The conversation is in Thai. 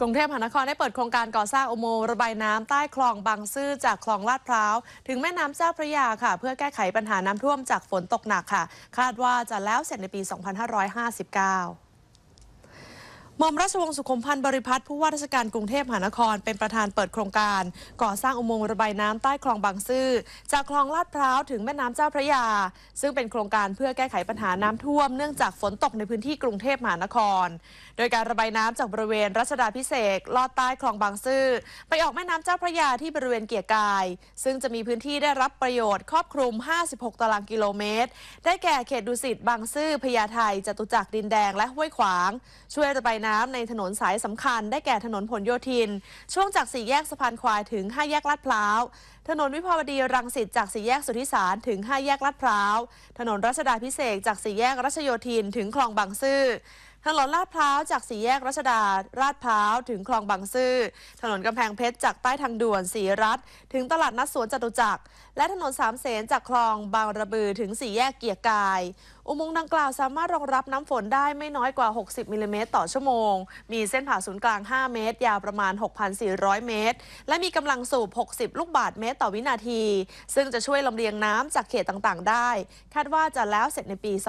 กรุงเทพมหานครได้เปิดโครงการก่อสร้างอุโมงค์ระบายน้ำใต้คลองบางซื่อจากคลองลาดพร้าว ถึงแม่น้ำเจ้าพระยาค่ะ เพื่อแก้ไขปัญหาน้ำท่วมจากฝนตกหนักค่ะ คาดว่าจะแล้วเสร็จในปี 2559 อมราชวงศ์สุขุมพันธ์บริพัตรผู้ว่าราชการกรุงเทพมหานคร เป็นประธานเปิดโครงการ ก่อสร้างอุโมงค์ระบายน้ำใต้คลองบางซื่อจากคลองลาดพร้าวถึงแม่น้ำเจ้าพระยา ซึ่งเป็นโครงการเพื่อแก้ไขปัญหาน้ำท่วมเนื่องจากฝนตกในพื้นที่กรุงเทพมหานคร โดยการระบายน้ำจากบริเวณรัชดาพิเศษลอดใต้คลองบางซื่อไปออกแม่น้ำเจ้าพระยาที่บริเวณเกียรติกาย ซึ่งจะมีพื้นที่ได้รับประโยชน์ครอบคลุม 56 ตารางกิโลเมตร ได้แก่เขตดุสิตบางซื่อพญาไทจตุจักรดินแดงและห้วยขวาง ช่วยระบายน้ำในถนนสายสำคัญ ได้แก่ถนนผลโยธิน ช่วงจากสี่แยกสะพานควายถึง 5 แยกลาดพร้าว ถนนวิภาวดีรังสิตจากสี่แยกสุทธิสารถึง 5 แยกลาดพร้าว ถนนรัชดาพิเศษจากสี่แยกรัชโยธินถึงคลองบางซื่อ ถนนลาดพร้าวจากสี่แยกรัชดาลาดพร้าวถึงคลองบางซื่อ ถนนกำแพงเพชรจากใต้ทางด่วนสีรัฐ ถึงตลาดนัดสวนจตุจักร และถนนสามเสนจากคลองบางระบือถึงสี่แยกเกียรกาย อุโมงค์ดังกล่าวสามารถรองรับน้ำฝนได้ไม่น้อยกว่า 60 มิลลิเมตรต่อชั่วโมง มีเส้นผ่าศูนย์กลาง 5 เมตร ยาวประมาณ 6,400 เมตร และมีกำลังสูบ 60 ลูกบาศก์เมตรต่อวินาที ซึ่งจะช่วยลำเลียงน้ำจากเขตต่างๆ ได้ คาดว่าจะแล้วเสร็จในปี 2559